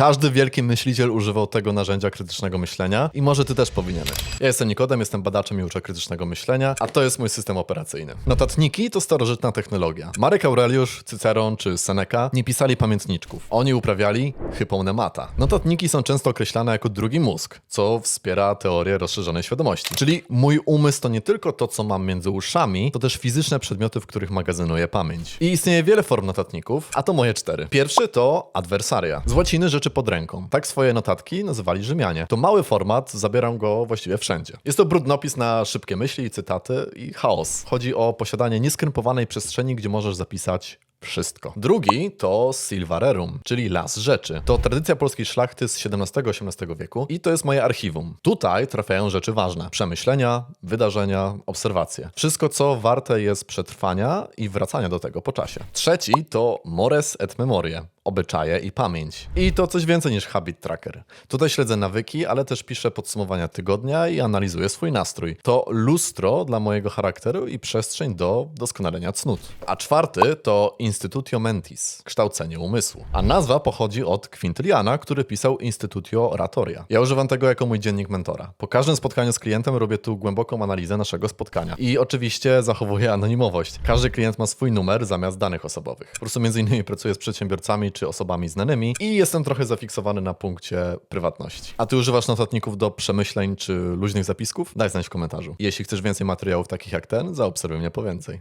Każdy wielki myśliciel używał tego narzędzia krytycznego myślenia i może ty też powinieneś. Ja jestem Nikodem, jestem badaczem i uczę krytycznego myślenia, a to jest mój system operacyjny. Notatniki to starożytna technologia. Marek Aureliusz, Cyceron czy Seneca nie pisali pamiętniczków. Oni uprawiali hyponemata. Notatniki są często określane jako drugi mózg, co wspiera teorię rozszerzonej świadomości. Czyli mój umysł to nie tylko to, co mam między uszami, to też fizyczne przedmioty, w których magazynuję pamięć. I istnieje wiele form notatników, a to moje cztery. Pierwszy to adwersaria. Z łaciny rzeczy pod ręką. Tak swoje notatki nazywali Rzymianie. To mały format, zabieram go właściwie wszędzie. Jest to brudnopis na szybkie myśli, cytaty i chaos. Chodzi o posiadanie nieskrępowanej przestrzeni, gdzie możesz zapisać wszystko. Drugi to Silvarerum, czyli las rzeczy. To tradycja polskiej szlachty z XVII-XVIII wieku i to jest moje archiwum. Tutaj trafiają rzeczy ważne. Przemyślenia, wydarzenia, obserwacje. Wszystko, co warte jest przetrwania i wracania do tego po czasie. Trzeci to Mores et Memorie. Obyczaje i pamięć. I to coś więcej niż habit tracker. Tutaj śledzę nawyki, ale też piszę podsumowania tygodnia i analizuję swój nastrój. To lustro dla mojego charakteru i przestrzeń do doskonalenia cnót. A czwarty to Institutio Mentis, kształcenie umysłu. A nazwa pochodzi od Quintiliana, który pisał Institutio Oratoria. Ja używam tego jako mój dziennik mentora. Po każdym spotkaniu z klientem robię tu głęboką analizę naszego spotkania. I oczywiście zachowuję anonimowość. Każdy klient ma swój numer zamiast danych osobowych. Po prostu między innymi pracuję z przedsiębiorcami czy osobami znanymi i jestem trochę zafiksowany na punkcie prywatności. A ty używasz notatników do przemyśleń czy luźnych zapisków? Daj znać w komentarzu. Jeśli chcesz więcej materiałów takich jak ten, zaobserwuj mnie po więcej.